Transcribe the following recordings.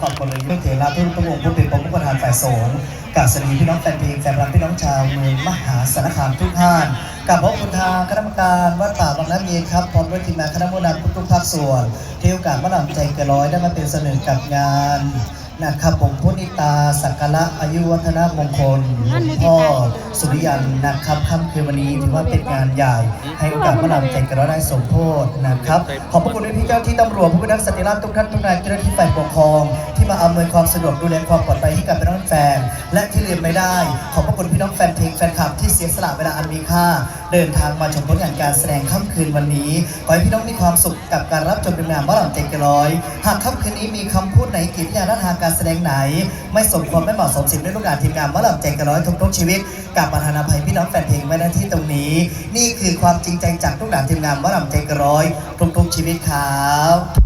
เรื่องเถระทุนประวงผู้เป็นประมุขประธานฝ่ายสงฆ์กับสนีพี่น้องแฟนเพลงแฟนรำพี่น้องชาวเมืองมหาสารคามทุกท่านกับพระคุณทางคณะกรรมการวัดป่าบางน้ำเย็นครับพร้อมด้วยทีมงานคณะผู้นำทุกๆภาคส่วนที่โอกาสมาลำใจเกินร้อยได้มาเป็นส่วนหนึ่งกับงาน นะครับผมพุทธิตาสักการะอายุวัฒนมงคลหลวงพ่อสุริยันนะครับค่ำคืนวันนี้ถือว่าเป็นงานใหญ่ ให้โอกาสมาดามใจเกินร้อยได้สมโพธนะครับ ขอบพระคุณพี่เจ้าที่ตำรวจผู้เป็นนักสันติราษฎร์ทุกท่านทุกนายเจ้าหน้าที่ฝ่ายปกครอง ที่มาอำนวยความสะดวกดูแลความปลอดภัยให้กับพี่น้องแฟน และที่ลืมไม่ได้ ขอบพระคุณพี่น้องแฟนเพลงแฟนคลับที่เสียสละเวลาอันมีค่า เดินทางมาชมผลงานการแสดงค่ำคืนวันนี้ขอให้พี่น้องมีความสุขกับการรับชมเป็นงานมะหล่ำใจเกร้อย หากค่ำคืนนี้มีคำพูดไหนกิริยาท่าทางการแสดงไหน ไม่สมควรไม่เหมาะสมสิ่งในรูปการทีมงานว่าล่ำใจเกนร้อยทุกๆชีวิตกับประธานาภัยพี่น้องแฟนเพลงไว้หน้าที่ตรงนี้ นี่คือความจริงใจจากทุกด่านทีมงานว่าล่ำใจเกนร้อยทุกๆชีวิตครับ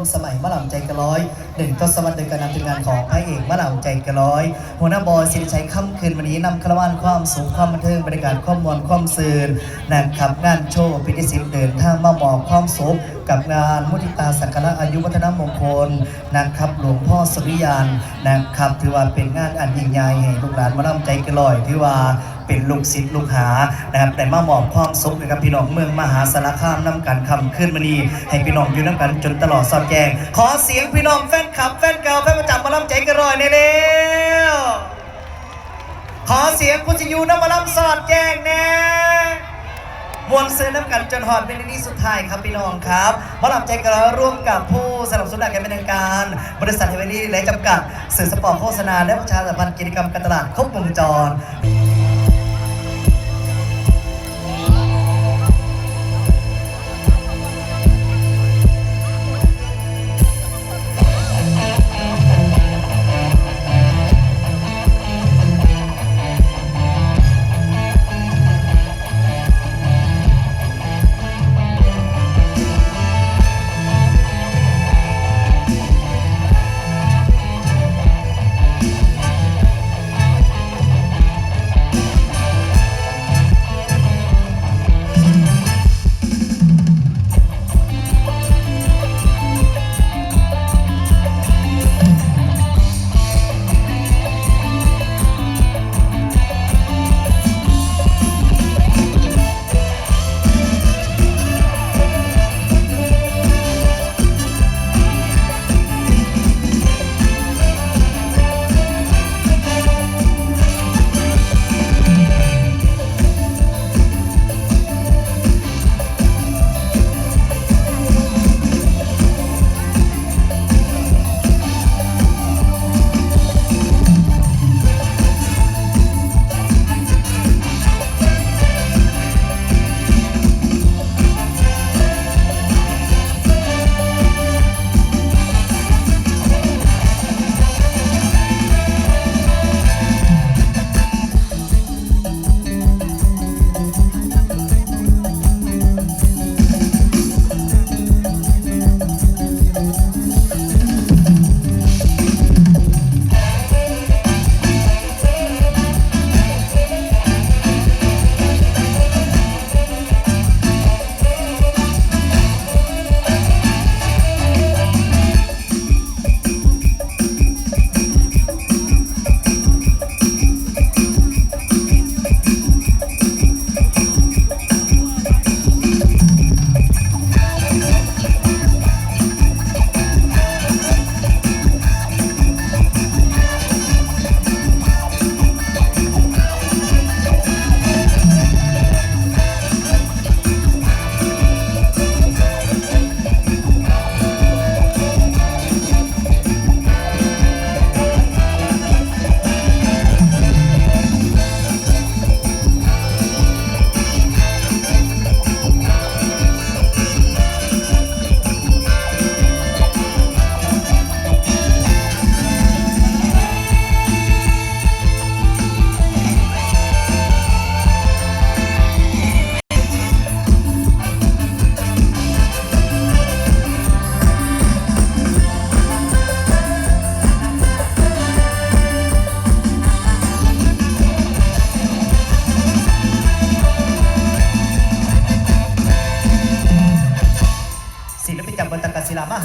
วมสมัยมะหล่ำใจกระร้อยหนึ่งทศวรรษเดือนการนำทีมงานของพระเอกมะหล่ำใจกระร้อย หัวหน้าบอยสิริชัยค่ำคืนวันนี้นำคารวานความสูงความบันเทิงบรรยากาศความมวลความซื่นนะครับงานโชว์พิธีศิลป์เดินทางมาหมอบความสุขกับงานมุทิตาสักการะอายุวัฒนมงคลนะครับหลวงพ่อสุริยันนะครับถือว่าเป็นงานอันยิ่งใหญ่ให้ลูกหลานมะล่ำใจกระร้อยที่ว่า เป็นลูกศิษย์ลูกหานะครับแต่มาหมอบความสุขนะครับพี่น้องเมืองมหาสารคามน้ำกันคำขึ้นมานีให้พี่น้องอยู่น้ำกันจนตลอดสอดแจงขอเสียงพี่น้องแฟนคลับแฟนเก่าแฟนประจำมาล่ำใจกันรอยในเร็วขอเสียงผู้ที่อยู่น้ำมาล่ำสอดแจงแน่มวลซื้อน้ำกันจนหอดเป็นที่สุดท้ายครับพี่น้องครับมาหล่ำใจกันร้อยร่วมกับผู้สนับสนุนการเป็นทางการ บริษัทเฮเวอรี่และจำกัด สื่อสปอร์ตโฆษณาและประชาสัมพันธ์กิจกรรมการตลาดครบวงจร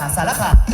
อลำร่วม